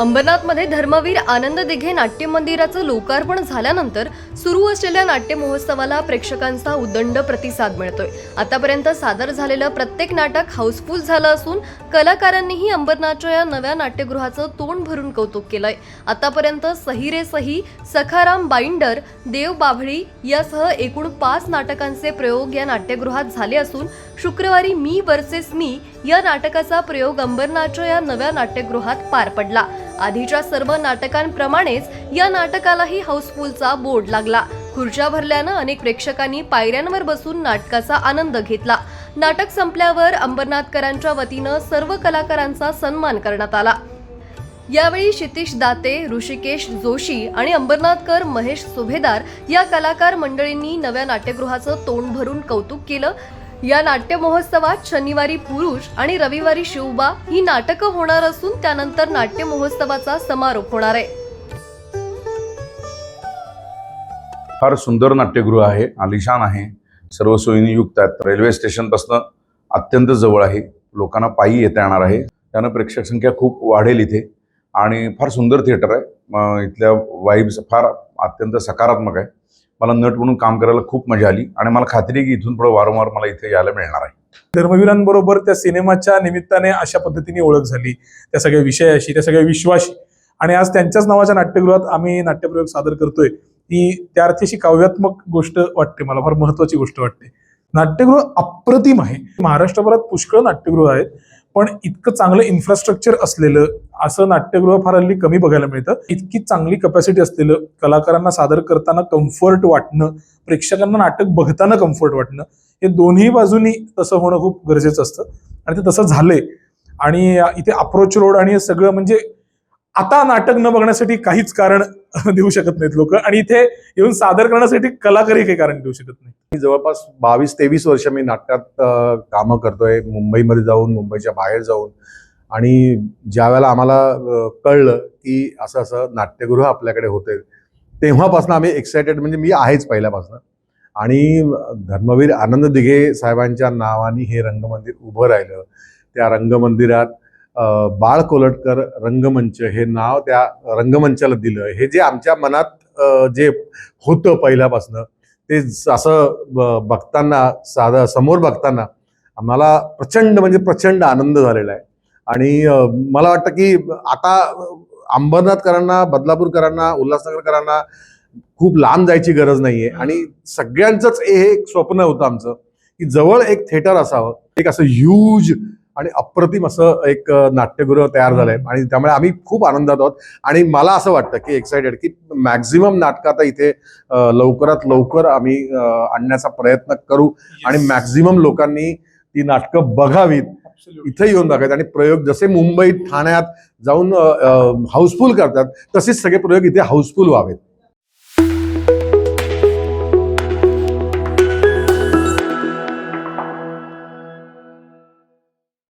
अंबरनाथमध्ये धर्मवीर आनंद दिघे नाट्य मंदिराचं लोकार्पण झाल्यानंतर सुरू असलेल्या नाट्य महोत्सवाला प्रेक्षकांचा उदंड प्रतिसाद मिळतोय. आतापर्यंत सादर झालेलं प्रत्येक नाटक हाऊसफुल झालं असून कलाकारांनीही अंबरनाथच्या या नव्या नाट्यगृहाचं तोंड भरून कौतुक केलंय. आतापर्यंत सही रे सही सखाराम बाइंडर देव बाभळी यासह एकूण पाच नाटकांचे प्रयोग या नाट्यगृहात झाले असून शुक्रवारी मी वर्सेस मी या नाटकाचा प्रयोग अंबरनाथच्या या नव्या नाट्यगृहात पार पडला. आधीच्या सर्व नाटकांप्रमाणेच या नाटकालाही हाऊसफुलचा बोर्ड लागला. खुर्च्या भरल्यानं अनेक प्रेक्षकांनी पायऱ्यांवर बसून नाटकाचा आनंद घेतला. नाटक संपल्यावर अंबरनाथकरांच्या वतीनं सर्व कलाकारांचा सन्मान करण्यात आला. यावेळी क्षितिश दाते ऋषिकेश जोशी आणि अंबरनाथकर महेश सुभेदार या कलाकार मंडळींनी नव्या नाट्यगृहाचं तोंड भरून कौतुक केलं. या नाट्य महोत्सवात शनिवारी पुरुष आणि रविवारी शिवबा ही नाटकं होणार असून त्यानंतर नाट्य महोत्सवाचा समारोप होणार आहे. फार सुंदर नाट्यगृह आहे आलिशान आहे. सर्व सोयीने युक्त आहेत. रेल्वे स्टेशनपासून अत्यंत जवळ आहे. लोकांना पायी येता येणार आहे. त्यानं प्रेक्षक संख्या खूप वाढेल इथे. आणि फार सुंदर थिएटर आहे. इथल्या वाईब्स फार अत्यंत सकारात्मक आहे. मला नट म्हणून काम करायला खूप मजा आली आणि मला खात्री आहे की इथून पुढे वारंवार मला इथे यायला मिळणार आहे. धर्मवीरांबरोबर त्या सिनेमाच्या निमित्ताने अशा पद्धतीने ओळख झाली. त्या सगळ्या विषयाशी त्या सगळ्या विश्वाशी. आणि आज त्यांच्याच नावाच्या नाट्यगृहात आम्ही नाट्यप्रयोग सादर करतोय. ही त्या अर्थाशी काव्यात्मक गोष्ट वाटते मला फार महत्वाची गोष्ट वाटते. नाट्यगृह अप्रतिम आहे. महाराष्ट्रभरात पुष्कळ नाट्यगृह आहेत. पण इतकं चांगलं इन्फ्रास्ट्रक्चर असलेलं असं नाट्यगृह फार हल्ली कमी बघायला मिळतं. इतकी चांगली कपॅसिटी असलेलं कलाकारांना सादर करताना कम्फर्ट वाटणं प्रेक्षकांना नाटक बघताना कम्फर्ट वाटणं हे दोन्ही बाजूनी तसं होणं खूप गरजेचं असतं. आणि ते तसं झालंय. आणि इथे अप्रोच रोड आणि हे सगळं म्हणजे आता नाटक न बघण्यासाठी काहीच कारण देऊ शकत नाहीत लोक. आणि इथे येऊन सादर करण्यासाठी कलाकारही काही कारण देऊ शकत नाही मी जवळपास बावीस तेवीस वर्ष मी नाटकात कामं करतोय. मुंबईमध्ये जाऊन मुंबईच्या बाहेर जाऊन. आणि ज्या वेळेला आम्हाला कळलं की असं असं नाट्यगृह आपल्याकडे होते तेव्हापासून आम्ही एक्सायटेड म्हणजे मी आहेच पहिल्यापासून. आणि धर्मवीर आनंद दिघे साहेबांच्या नावाने हे रंगमंदिर उभं राहिलं. त्या रंगमंदिरात बाळ कोलटकर रंगमंच हे नाव त्या रंगमंचाला दिलं. हे जे आमच्या मनात जे होतं पहिल्यापासून ते असं बघताना साधा समोर बघताना आम्हाला प्रचंड म्हणजे प्रचंड आनंद झालेला आहे. आणि मला वाटतं की आता अंबरनाथकरांना बदलापूरकरांना उल्हासनगरकरांना खूप लांब जायची गरज नाहीये. आणि सगळ्यांचंच हे एक स्वप्न होतं आमचं की जवळ एक थिएटर असावं. एक असं ह्यूज आणि अप्रतिम असं एक नाट्यगृह तयार झालंय. आणि त्यामुळे आम्ही खूप आनंदात आहोत. आणि मला असं वाटतं की एक्सायटेड की मॅक्झिमम नाटकं आता इथे लवकरात लवकर आम्ही आणण्याचा प्रयत्न करू. आणि मॅक्झिमम लोकांनी ती नाटकं बघावीत. इथे येऊन बघावीत. आणि प्रयोग जसे मुंबईत ठाण्यात जाऊन हाऊसफुल करतात तसेच सगळे प्रयोग इथे हाऊसफुल व्हावेत.